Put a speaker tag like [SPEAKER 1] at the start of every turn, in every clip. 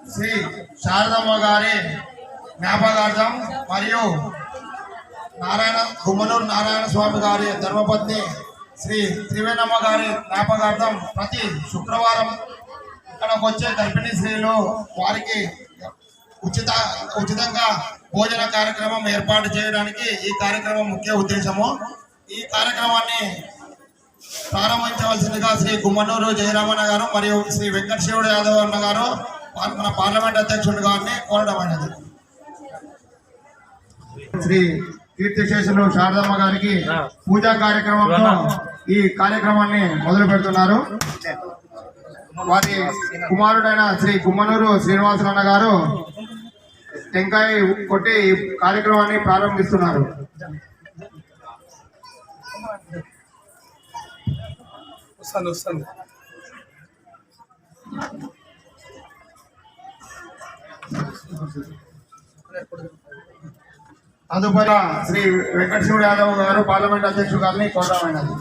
[SPEAKER 1] శ్రీ శారదమ్మ గారి జ్ఞాపకార్థం మరియు నారాయణ గుమ్మనూరు నారాయణ స్వామి గారి ధర్మపత్ని శ్రీ త్రివేణమ్మ గారి జ్ఞాపకార్థం ప్రతి శుక్రవారం ఇక్కడకు వచ్చే గర్భిణీ స్త్రీలు వారికి ఉచిత ఉచితంగా భోజన కార్యక్రమం ఏర్పాటు చేయడానికి ఈ కార్యక్రమం ముఖ్య ఉద్దేశము. ఈ కార్యక్రమాన్ని ప్రారంభించవలసిందిగా శ్రీ గుమ్మనూరు జయరామన్న గారు మరియు శ్రీ వెంకట శివుడు యాదవ్ అన్న గారు మన పార్లమెంట్ అధ్యక్షుడు గారిని కోరడమైనది శ్రీ కీర్తిశేషులు శారదమ్మ గారికి పూజా కార్యక్రమంతో ఈ కార్యక్రమాన్ని మొదలు పెడుతున్నారు. వారి కుమారుడైన శ్రీ గుమ్మనూరు శ్రీనివాసరన్న గారు టెంకాయ కొట్టి ఈ కార్యక్రమాన్ని ప్రారంభిస్తున్నారు.
[SPEAKER 2] వస్తాను వస్తాను.
[SPEAKER 1] తదుపరి శ్రీ వెంకటశివుడు యాదవ్ గారు పార్లమెంట్ అధ్యక్షుడు గారిని కోరడమైనది.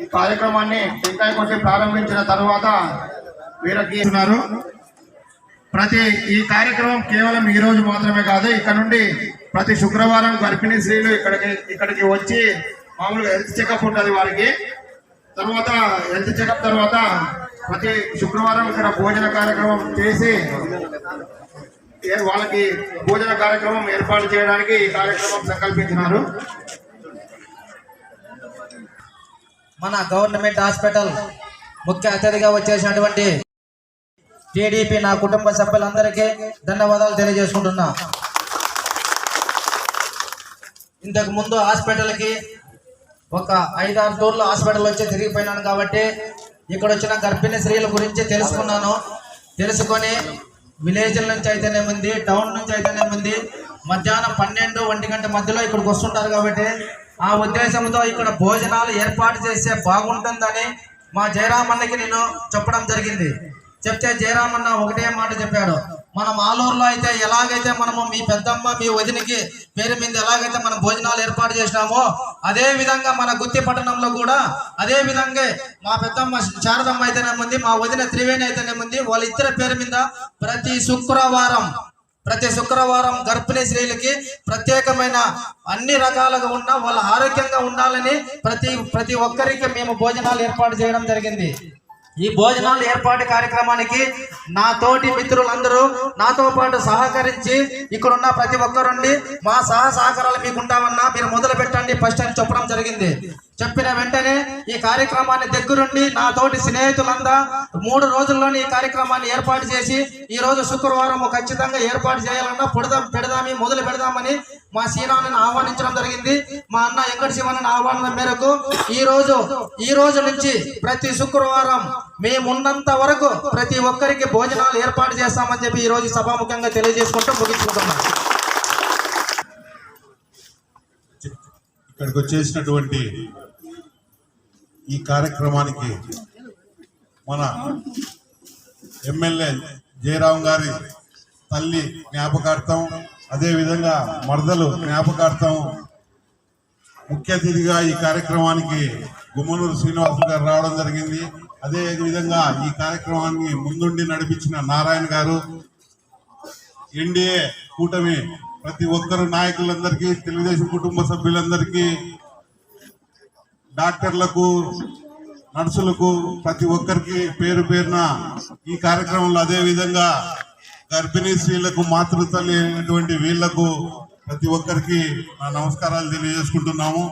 [SPEAKER 1] ఈ కార్యక్రమాన్ని టెంకాయ కొట్టి ప్రారంభించిన తర్వాత వీరకి ఉన్నారు. ప్రతి ఈ కార్యక్రమం కేవలం ఈ రోజు మాత్రమే కాదు ఇక్కడ నుండి ప్రతి శుక్రవారం గర్భిణీ స్త్రీలు ఇక్కడికి ఇక్కడికి వచ్చి మామూలుగా హెల్త్ చెకప్ ఉంటుంది వారికి. తర్వాత హెల్త్ చెకప్ తర్వాత ప్రతి శుక్రవారం ఇక్కడ భోజన కార్యక్రమం చేసి వాళ్ళకి భోజన కార్యక్రమం ఏర్పాటు చేయడానికి ఈ కార్యక్రమం సంకల్పించినారు.
[SPEAKER 3] మన గవర్నమెంట్ హాస్పిటల్ ముఖ్య అతిథిగా వచ్చేసినటువంటి టీడీపీ నా కుటుంబ సభ్యులందరికీ ధన్యవాదాలు తెలియజేసుకుంటున్నా. ఇంతకు ముందు హాస్పిటల్కి ఒక ఐదారు టూర్లు హాస్పిటల్ వచ్చి తిరిగిపోయినాను కాబట్టి ఇక్కడ వచ్చిన గర్భిణీ స్త్రీల గురించి తెలుసుకున్నాను. తెలుసుకొని విలేజ్ల నుంచి అయితేనే ఉంది టౌన్ నుంచి అయితేనే ఉంది మధ్యాహ్నం పన్నెండు ఒంటి గంట మధ్యలో ఇక్కడికి వస్తుంటారు కాబట్టి ఆ ఉద్దేశంతో ఇక్కడ భోజనాలు ఏర్పాటు చేస్తే బాగుంటుందని మా జయరామన్నకి నేను చెప్పడం జరిగింది. చెప్తే జయరామన్న ఒకటే మాట చెప్పాడు. మనం ఆలూరులో అయితే ఎలాగైతే మనము మీ పెద్దమ్మ మీ వదినికి పేరు మీద ఎలాగైతే మనం భోజనాలు ఏర్పాటు చేసినామో అదే విధంగా మన గుత్తి పట్టణంలో కూడా అదే విధంగా మా పెద్దమ్మ శారదమ్మ అయితేనేముంది మా వదిన త్రివేణి అయితేనేముంది వాళ్ళ ఇద్దరి పేరు మీద ప్రతి శుక్రవారం ప్రతి శుక్రవారం గర్భిణీ స్త్రీలకి ప్రత్యేకమైన అన్ని రకాలుగా ఉన్న వాళ్ళ ఆరోగ్యంగా ఉండాలని ప్రతి ప్రతి ఒక్కరికి మేము భోజనాలు ఏర్పాటు చేయడం జరిగింది. ఈ భోజనాలు ఏర్పాటు కార్యక్రమానికి నా తోటి మిత్రులందరూ నాతో పాటు సహకరించి ఇక్కడ ఉన్న ప్రతి ఒక్కరుండి మా సహ సహకారాలు మీకు ఉంటామన్నా మీరు మొదలు పెట్టండి ఫస్ట్ అని చెప్పడం జరిగింది. చెప్పిన వెంటనే ఈ కార్యక్రమాన్ని దగ్గరుండి నా తోటి స్నేహితులందా మూడు రోజుల్లోనే ఈ కార్యక్రమాన్ని ఏర్పాటు చేసి ఈ రోజు శుక్రవారం ఖచ్చితంగా ఏర్పాటు చేయాలన్నా పెడదాం పెడదామి మొదలు పెడదామని మా సీనాన్ని ఆహ్వానించడం జరిగింది. మా అన్న వెంకట శివన్ ఆహ్వానం మేరకు ఈ రోజు ఈ రోజు నుంచి ప్రతి శుక్రవారం మేమున్నంత వరకు ప్రతి ఒక్కరికి భోజనాలు ఏర్పాటు చేస్తామని చెప్పి ఈ రోజు సభాముఖంగా తెలియజేసుకుంటూ ముగించుకుంటున్నాం.
[SPEAKER 4] ఇక్కడికి వచ్చేసినటువంటి ఈ కార్యక్రమానికి మన ఎమ్మెల్యే జయరాం గారి తల్లి జ్ఞాపకార్థం అదేవిధంగా మరదలు జ్ఞాపకార్థం ముఖ్య అతిథిగా ఈ కార్యక్రమానికి గుమ్మనూరు శ్రీనివాసు గారు రావడం జరిగింది. అదే విధంగా ఈ కార్యక్రమాన్ని ముందుండి నడిపించిన నారాయణ గారు ఎన్డీఏ కూటమి ప్రతి ఒక్కరు నాయకులందరికీ తెలుగుదేశం కుటుంబ సభ్యులందరికీ డాక్టర్లకు నర్సులకు ప్రతి ఒక్కరికి పేరు పేరున ఈ కార్యక్రమంలో అదే విధంగా గర్భిణీ స్త్రీలకు మాతృతల్లి అయినటువంటి వీళ్ళకు ప్రతి ఒక్కరికి నా నమస్కారాలు తెలియజేసుకుంటున్నాము.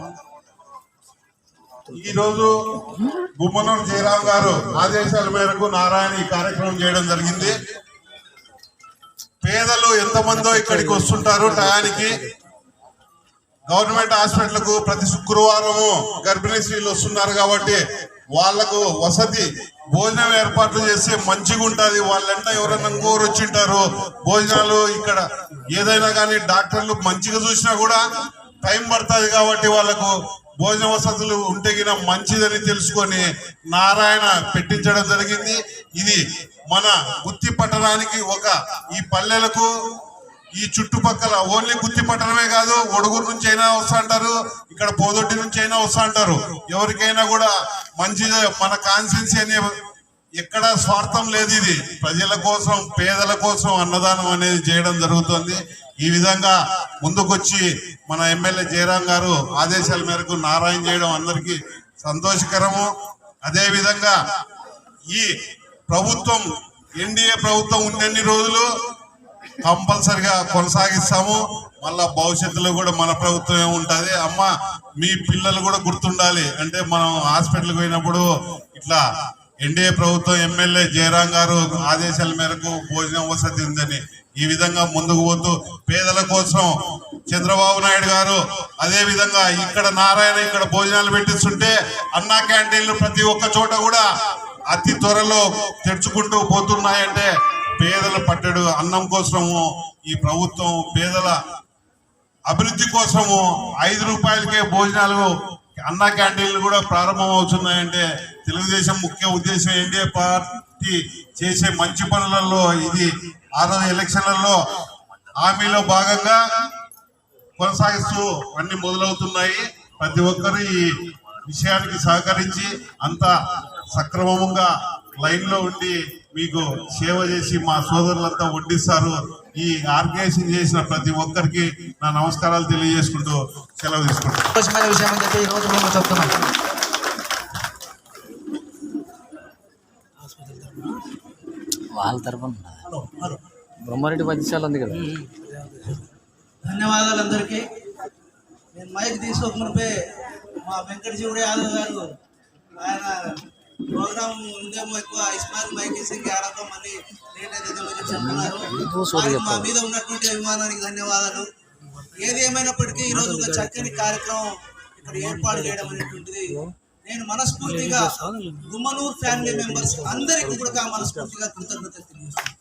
[SPEAKER 4] ఈ రోజు గుమ్మనూరు జయరాం గారు ఆదేశాల మేరకు నారాయణ ఈ కార్యక్రమం చేయడం జరిగింది. పేదలు ఎంతమందో ఇక్కడికి వస్తుంటారు టయానికి. గవర్నమెంట్ హాస్పిటల్కు ప్రతి శుక్రవారము గర్భిణీ స్త్రీలు వస్తున్నారు కాబట్టి వాళ్ళకు వసతి భోజనం ఏర్పాట్లు చేస్తే మంచిగా ఉంటుంది. వాళ్ళంతా ఎవరైనా ఇంకోరు వచ్చింటారు భోజనాలు ఇక్కడ ఏదైనా కానీ డాక్టర్లు మంచిగా చూసినా కూడా టైం పడుతుంది కాబట్టి వాళ్ళకు భోజన వసతులు ఉంటే గిన మంచిదని తెలుసుకొని నారాయణ పెట్టించడం జరిగింది. ఇది మన గుత్తి పట్టణానికి ఒక ఈ పల్లెలకు ఈ చుట్టుపక్కల ఓన్లీ గుత్తి పట్టణమే కాదు ఒడుగురు నుంచి అయినా వస్తా అంటారు ఇక్కడ పోదొడ్డి నుంచి అయినా వస్తా అంటారు. ఎవరికైనా కూడా మంచిది మన కాన్సెన్సీ అనే ఎక్కడ స్వార్థం లేదు ఇది. ప్రజల కోసం పేదల కోసం అన్నదానం అనేది చేయడం జరుగుతుంది. ఈ విధంగా ముందుకొచ్చి మన ఎమ్మెల్యే జయరాం గారు ఆదేశాల మేరకు నారాయణ చేయడం అందరికీ సంతోషకరము. అదేవిధంగా ఈ ప్రభుత్వం ఎన్డీఏ ప్రభుత్వం ఉన్నన్ని రోజులు కంపల్సరిగా కొనసాగిస్తాము. మళ్ళా భవిష్యత్తులో కూడా మన ప్రభుత్వమే ఉంటుంది. అమ్మ మీ పిల్లలు కూడా గుర్తుండాలి. అంటే మనం హాస్పిటల్కి పోయినప్పుడు ఇట్లా ఎన్డీఏ ప్రభుత్వం ఎమ్మెల్యే జయరాం గారు ఆదేశాల మేరకు భోజనం వసతి ఉందని ఈ విధంగా ముందుకు పోతూ పేదల కోసం చంద్రబాబు నాయుడు గారు అదే విధంగా ఇక్కడ నారాయణ ఇక్కడ భోజనాలు పెట్టిస్తుంటే అన్నా క్యాంటీన్లు ప్రతి ఒక్క చోట కూడా అతి త్వరలో తెరుచుకుంటూ పోతున్నాయంటే పేదల పట్టడు అన్నం కోసము ఈ ప్రభుత్వం పేదల అభివృద్ధి కోసము ఐదు రూపాయలకే భోజనాలు అన్న క్యాంటీన్లు కూడా ప్రారంభం అవుతున్నాయంటే తెలుగుదేశం ముఖ్య ఉద్దేశం ఎన్డీఏ పార్టీ చేసే మంచి పనులలో ఇది. ఆరో ఎలక్షన్లలో హామీలో భాగంగా కొనసాగిస్తూ అన్ని మొదలవుతున్నాయి. ప్రతి ఒక్కరు ఈ విషయానికి సహకరించి అంత సక్రమంగా లైన్లో ఉండి మీకు సేవ చేసి మా సోదరులంతా వడ్డిస్తారు. ఈ ఆర్గనైజేషన్ చేసిన ప్రతి ఒక్కరికి నా నమస్కారాలు తెలియజేసుకుంటూ సెలవు తీసుకుంటాను
[SPEAKER 3] విషయం అని చెప్పి ఈ రోజు మేము చెప్తున్నాం.
[SPEAKER 5] వాళ్ళ తరపున బ్రహ్మారెడ్డి పదిశాల ఉంది కదా.
[SPEAKER 6] ధన్యవాదాలు అందరికీ. నేను మైక్ తీసుకోకమునిపే మా వెంకటశివుడు యాదవ్ గారు ఆయన ప్రోగ్రామ్ ఉందేమో ఎక్కువ ఇస్మాయిల్ మైక్ ఇసింగ్ ఆడతాం మళ్ళీ లేట్ అయితే చెప్తున్నారు వారికి మా మీద ఉన్నటువంటి అభిమానానికి ధన్యవాదాలు. ఏది ఏమైనప్పటికీ ఈరోజు ఒక చక్కని కార్యక్రమం ఇక్కడ ఏర్పాటు చేయడం అనేటువంటిది నేను మనస్ఫూర్తిగా గుమ్మనూరు ఫ్యామిలీ మెంబర్స్ అందరికీ కూడా మనస్ఫూర్తిగా కృతజ్ఞతలు తెలియజేస్తున్నాను.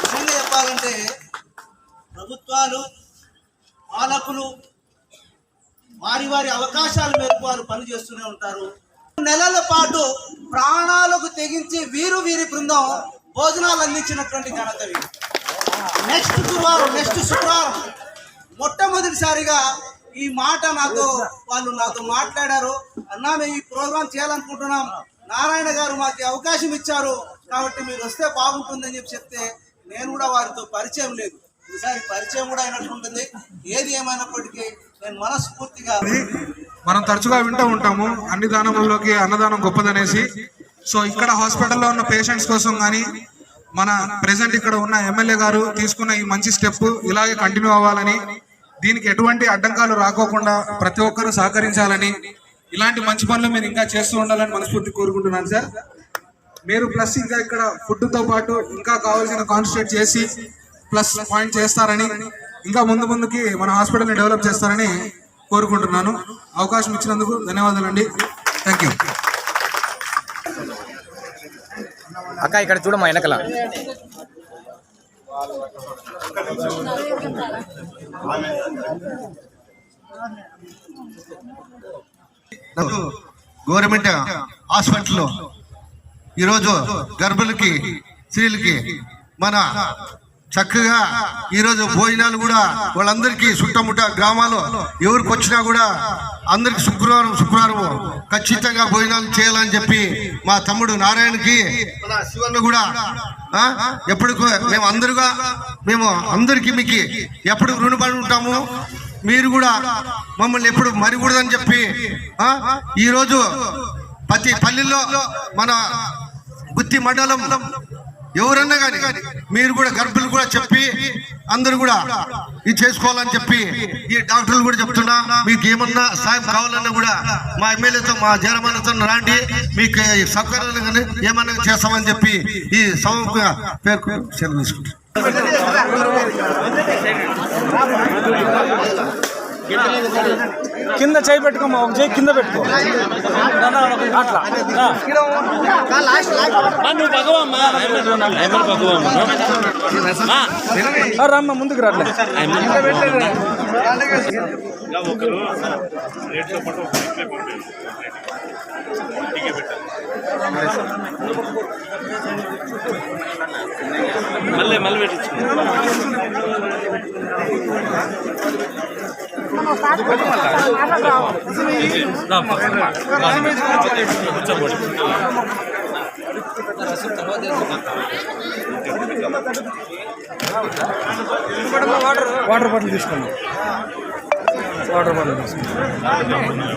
[SPEAKER 6] నిజంగా చెప్పాలంటే ప్రభుత్వాలు పాలకులు వారి వారి అవకాశాల మేరకు వారు పనిచేస్తూనే ఉంటారు. నెలల పాటు ప్రాణాలకు తెగించి వీరు వీరి బృందం భోజనాలు అందించినటువంటి ఘనత నెక్స్ట్ గురువారం నెక్స్ట్ శుక్రవారం మొట్టమొదటిసారిగా ఈ మాట నాతో వాళ్ళు నాతో మాట్లాడారు. అన్నా మేము ఈ ప్రోగ్రాం చేయాలనుకుంటున్నాం. నారాయణ గారు మాకు అవకాశం ఇచ్చారు. కాబట్టి మీరు వస్తే బాగుంటుందని చెప్పి చెప్తే నేను కూడా వారితో పరిచయం లేదు. ఈసారి పరిచయం కూడా అయినట్టు ఉంటుంది ఏది ఏమైనప్పటికీ నేను మనస్ఫూర్తిగా
[SPEAKER 2] మనం తరచుగా వింటూ ఉంటాము అన్ని దానముల్లోకి అన్నదానం గొప్పదనేసి. సో ఇక్కడ హాస్పిటల్లో ఉన్న పేషెంట్స్ కోసం కానీ మన ప్రెసెంట్ ఇక్కడ ఉన్న ఎమ్మెల్యే గారు తీసుకున్న ఈ మంచి స్టెప్ ఇలాగే కంటిన్యూ అవ్వాలని దీనికి ఎటువంటి అడ్డంకాలు రాకోకుండా ప్రతి ఒక్కరూ సహకరించాలని ఇలాంటి మంచి పనులు మీరు ఇంకా చేస్తూ ఉండాలని మనస్ఫూర్తి కోరుకుంటున్నాను సార్. మీరు ప్లస్ ఇంకా ఇక్కడ ఫుడ్తో పాటు ఇంకా కావాల్సిన కాన్సన్ట్రేట్ చేసి ప్లస్ పాయింట్ చేస్తారని ఇంకా ముందు ముందుకి మన హాస్పిటల్ని డెవలప్ చేస్తారని కోరుకుంటున్నాను. అవకాశం ఇచ్చినందుకు ధన్యవాదాలండి. థ్యాంక్ యూ
[SPEAKER 5] అక్క ఇక్కడ చూడమ్మా వెనకల.
[SPEAKER 7] గవర్నమెంట్ హాస్పిటల్లో ఈరోజు గర్భిణులకి స్త్రీలకి మన చక్కగా ఈరోజు భోజనాలు కూడా వాళ్ళందరికీ చుట్టముట్ట గ్రామాలు ఎవరికి వచ్చినా కూడా అందరికి శుక్రవారం శుక్రవారం ఖచ్చితంగా భోజనాలు చేయాలని చెప్పి మా తమ్ముడు నారాయణకి శివన్న కూడా ఎప్పటికో మేము అందరుగా మేము అందరికీ మీకు ఎప్పుడు రుణపడి ఉంటాము. మీరు కూడా మమ్మల్ని ఎప్పుడు మరికూడదని చెప్పి ఈరోజు ప్రతి పల్లెల్లో మన గుత్తి మండలం ఎవరన్నా కానీ మీరు కూడా గర్భిణులు కూడా చెప్పి అందరు కూడా ఇది చేసుకోవాలని చెప్పి ఈ డాక్టర్లు కూడా చెప్తున్నా. మీకు ఏమన్నా సాయం కావాలన్నా కూడా మా ఎమ్మెల్యేతో మా జనమానతో రాండి. మీకు సౌకర్యాలు కానీ ఏమన్నా చేస్తామని చెప్పి ఈ సభ పేరు సెలవు తీసుకుంటాం
[SPEAKER 8] కింద చేయి పెట్టుకోమా ఒక చేయి కింద పెట్టుకో. అట్లా. నువ్వు భగవమ్మా రమ్మ ముందుకు రాట్లే. మళ్ళీ వాటర్ బాటిల్ తీసుకున్నాం. వాటర్ బాటిల్ తీసుకున్నాం.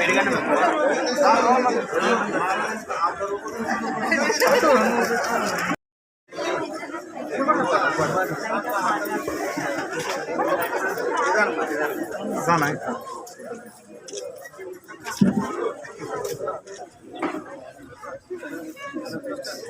[SPEAKER 6] పెరిగండి.